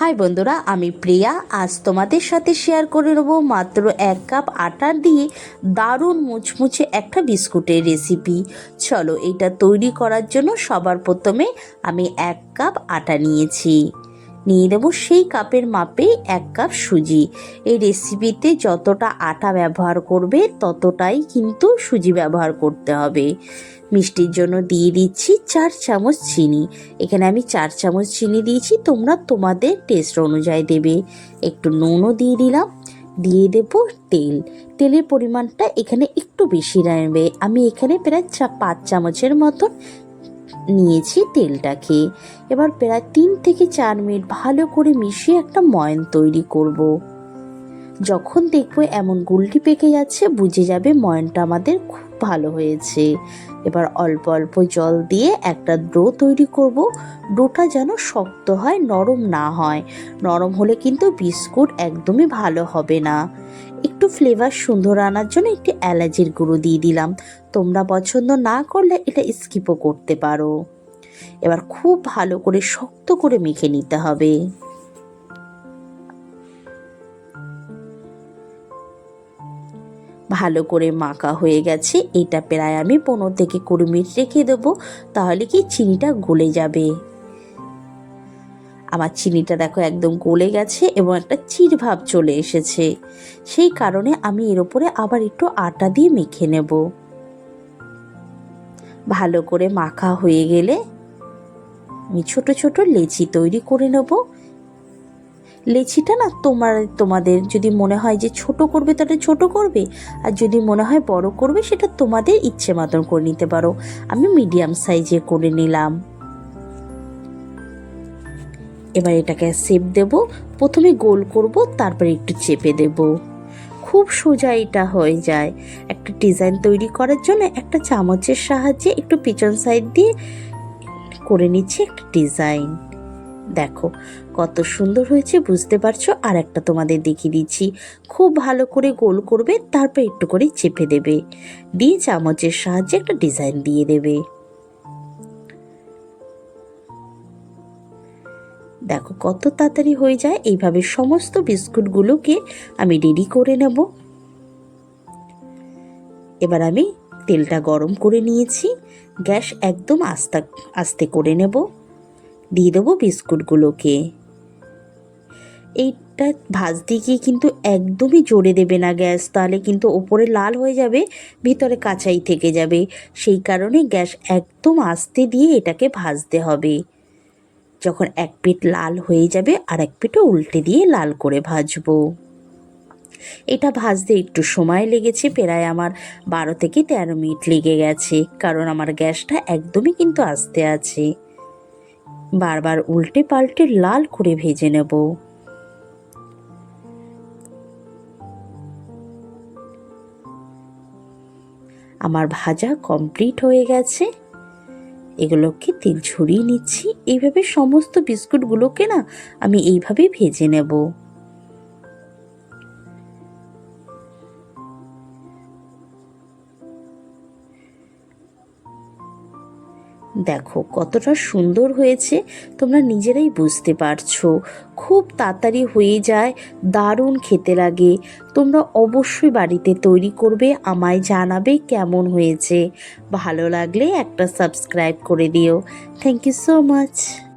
High বন্ধুরা, আমি প্রিয়া। আজ তোমাদের সাথে শেয়ার করে নেব মাত্র এক কাপ আটা দিয়ে দারুণ মুচমুচে একটা বিস্কুটের রেসিপি চলো, এটা তৈরি করার জন্য সবার প্রথমে আমি এক কাপ আটা নিয়েছি। নিয়ে দেবো সেই কাপের মাপে এক কাপ সুজি। এই রেসিপিতে যতটা আটা ব্যবহার করবে, ততটাই কিন্তু সুজি ব্যবহার করতে হবে। মিষ্টির জন্য দিয়ে দিচ্ছি চার চামচ চিনি। এখানে আমি চার চামচ চিনি দিয়েছি, তোমরা তোমাদের টেস্ট অনুযায়ী দেবে। একটু নুনও দিয়ে দিলাম, দিয়ে দেব তেল। তেলের পরিমাণটা এখানে একটু বেশি নেবে। আমি এখানে প্রায় চা পাঁচ চামচের মতন নিয়েছি তেলটাকে এবার প্রায় তিন থেকে চার মিনিট ভালো করে মিশিয়ে একটা ময়ন তৈরি করব। যখন দেখব এমন গুলটি পেকে যাচ্ছে, বুঝে যাবে ময়নটা আমাদের খুব ভালো হয়েছে। এবার অল্প অল্প জল দিয়ে একটা ডো তৈরি করব। ডোটা যেন শক্ত হয়, নরম না হয়। নরম হলে কিন্তু বিস্কুট একদমই ভালো হবে না। একটু ফ্লেভার সুন্দর আনার জন্য একটি অ্যালার্জির গুঁড়ো দিয়ে দিলাম। তোমরা পছন্দ না করলে এটা স্কিপও করতে পারো। এবার খুব ভালো করে শক্ত করে মেখে নিতে হবে। ভালো করে মাখা হয়ে গেছে। এটা প্রায় আমি পনেরো থেকে কুড়ি মিনিট রেখে দেবো, তাহলে কি চিনিটা গলে যাবে। আমার চিনিটা দেখো একদম গলে গেছে এবং একটা চির ভাব চলে এসেছে। সেই কারণে আমি এর ওপরে আবার একটু আটা দিয়ে মেখে নেব। ভালো করে মাখা হয়ে গেলে আমি ছোট ছোট লেচি তৈরি করে নেব। লেচিটা না তোমার, তোমাদের। যদি মনে হয় যে ছোট করবে, তাহলে ছোট করবে। আর যদি মনে হয় বড় করবে, সেটা তোমাদের ইচ্ছে মতন করে নিতে পারো। আমি মিডিয়াম সাইজে করে নিলাম। এবার এটাকে সেপ দেব। প্রথমে গোল করব, তারপরে একটু চেপে দেব। খুব সোজা এটা হয়ে যায়। একটা ডিজাইন তৈরি করার জন্য একটা চামচের সাহায্যে একটু পিছন সাইড দিয়ে করে নিচ্ছি একটা ডিজাইন। দেখো, কত সুন্দর হয়েছে, বুঝতে পারছ? আর একটা তোমাদের দেখিয়ে দিচ্ছি। খুব ভালো করে গোল করবে, তারপর একটু করে চেপে দেবে। দিয়ে চামচের সাহায্যে একটা ডিজাইন দিয়ে দেবে। দেখো, কত তাড়াতাড়ি হয়ে যায়। এইভাবে সমস্ত বিস্কুটগুলোকে আমি রেডি করে নেব। এবার আমি তেলটা গরম করে নিয়েছি। গ্যাস একদম আস্তে আস্তে করে নেব। দিয়ে দেবো বিস্কুটগুলোকে। এইটা ভাজতে গিয়ে কিন্তু একদমই জোরে দেবে না গ্যাস, তাহলে কিন্তু ওপরে লাল হয়ে যাবে, ভিতরে কাঁচাই থেকে যাবে। সেই কারণে গ্যাস একদম আস্তে দিয়ে এটাকে ভাজতে হবে। যখন এক পিঠ লাল হয়ে যাবে আর এক পিঠও উল্টে দিয়ে লাল করে ভাজবো। এটা ভাজতে একটু সময় লেগেছে, প্রায় আমার বারো থেকে তেরো মিনিট লেগে গেছে, কারণ আমার গ্যাসটা একদমই কিন্তু আস্তে আছে। বারবার উল্টে পাল্টে লাল করে ভেজে নেব। আমার ভাজা কমপ্লিট হয়ে গেছে। এগুলোকে তেল ছড়িয়ে নিচ্ছি। এইভাবে সমস্ত বিস্কুটগুলোকে না আমি এইভাবে ভেজে নেব। দেখো কতটা সুন্দর হয়েছে, তোমরা নিজেরাই বুঝতে পারছ। খুব তাড়াতাড়ি হয়ে যায়, দারুণ খেতে লাগে। তোমরা অবশ্যই বাড়িতে তৈরি করবে, আমায় জানাবে কেমন হয়েছে। ভালো লাগলে একটা সাবস্ক্রাইব করে দিও। Thank you so much